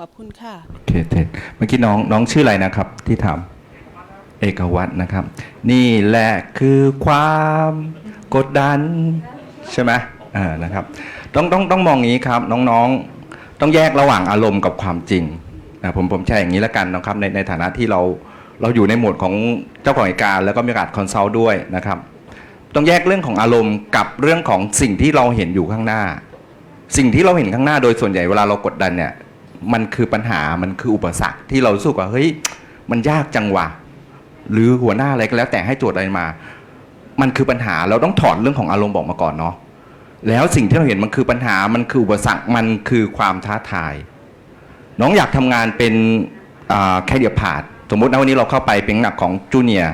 ขอบคุณค่ะ โอเคเท็ดเมื่อกี้น้องน้องชื่ออะไรนะครับ ที่ถามเอกวัตรนะครับ นี่แหละคือความกดดัน ใช่ไหมอ่านะครับ ต้องต้องต้องมองงี้ครับ น้องๆต้องแยกระหว่างอารมณ์กับความจริงนะผมผมแชร์อย่างนี้แล้วกันนะครับในในฐานะที่เราเราอยู่ในโหมดของเจ้าของกิจการ แล้วก็มีโอกาสคอนซัลท์ด้วยนะครับ ต้องแยกเรื่องของอารมณ์กับเรื่องของสิ่งที่เราเห็นอยู่ข้างหน้า สิ่งที่เราเห็นข้างหน้าโดยส่วนใหญ่เวลาเรากดดันเนี่ย มันคือปัญหามันคืออุปสรรคที่เรารู้สึกว่าเฮ้ยมันยากจังวะหรือหัวหน้าอะไรก็แล้วแต่ให้โจทย์อะไรมา มันคือปัญหาเราต้องถอดเรื่องของอารมณ์บอกมาก่อนเนาะแล้วสิ่งที่เราเห็นมันคือปัญหามันคืออุปสรรคมันคือความท้าทาย น้องอยากทำงานเป็นแค่เดียพาดสมมตินะวันนี้เราเข้าไปเป็นหนักของจูเนีย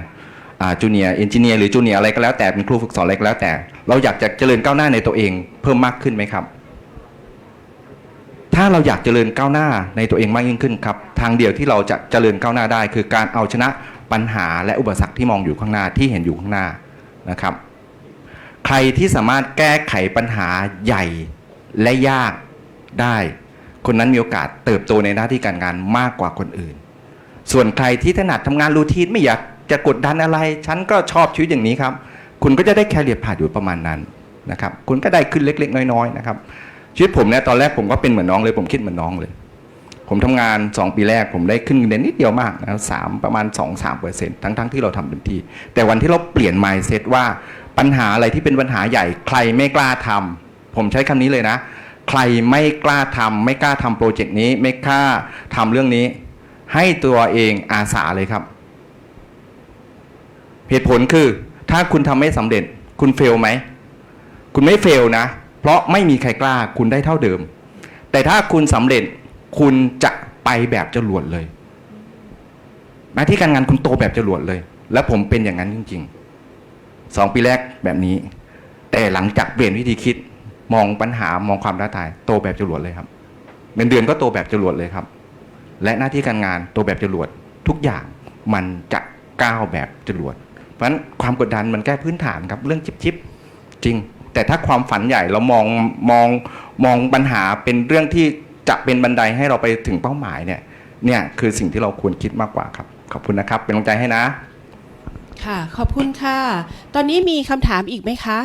จูเนียเอนจิเนียร์หรือจูเนียอะไรก็แล้วแต่เป็นครูฝึกสอนอะไรก็แล้วแต่ เราอยากจะเจริญก้าวหน้าในตัวเองเพิ่มมากขึ้นไหมครับ ถ้าเราอยากเจริญก้าวหน้าในตัวเองมากยิ่งขึ้นครับ ทางเดียวที่เราจะเจริญก้าวหน้าได้ คือการเอาชนะปัญหาและอุปสรรคที่มองอยู่ข้างหน้าที่เห็นอยู่ข้างหน้านะครับ ใครที่สามารถแก้ไขปัญหาใหญ่และยากได้ คนนั้นมีโอกาสเติบโตในหน้าที่การงานมากกว่าคนอื่น ส่วนใครที่ถนัดทำงานรูทีนไม่อยากจะกดดันอะไร ฉันก็ชอบชีวิตอย่างนี้ครับ คุณก็จะได้แคเรียร์ผ่านอยู่ประมาณนั้นนะครับ คุณก็ได้ขึ้นเล็ก ๆ น้อย ๆ นะครับ ชีวิตผมเนี่ยตอนแรกผมก็เป็นเหมือนน้องเลย ผมคิดเหมือนน้องเลย ผมทำงาน 2 ปีแรกผมได้ขึ้นเงินนิดเดียวมากนะครับสามประมาณ 2-3เปอร์เซ็นต์ทั้งๆที่เราทำเต็มที่ แต่วันที่เราเปลี่ยน mindset ว่าปัญหาอะไรที่เป็นปัญหาใหญ่ใครไม่กล้าทำผมใช้คำนี้เลยนะ ใครไม่กล้าทำไม่กล้าทำโปรเจกต์นี้ ไม่กล้าทำเรื่องนี้ ให้ตัวเองอาสาเลยครับ เหตุผลคือ ถ้าคุณทำไม่สำเร็จ คุณเฟลไหม คุณไม่เฟลนะ ราะไม่มีใครกล้าคุณได้เท่าเดิม แต่ถ้าคุณสำเร็จคุณจะไปแบบจรวดเลยหน้าที่การงานคุณโตแบบจรวดเลย และผมเป็นอย่างนั้นจริงๆสองปีแรกแบบนี้ แต่หลังจากเปลี่ยนวิธีคิดมองปัญหามองความท้าทายโตแบบจรวดเลยครับเงินเดือนก็โตแบบจรวดเลยครับ และหน้าที่การงานโตแบบจรวดทุกอย่างมันจะก้าวแบบจรวด เพราะฉะนั้นความกดดันมันแก้พื้นฐานครับเรื่องจิบๆจริง แต่ถ้าความฝันใหญ่เรามองมองมองปัญหาเป็นเรื่องที่จะเป็นบันไดให้เราไปถึงเป้าหมายเนี่ยเนี่ยคือสิ่งที่เราควรคิดมากกว่าครับ ขอบคุณนะครับ เป็นกำลังใจให้นะ ค่ะ ขอบคุณค่ะ ตอนนี้มีคำถามอีกไหมคะ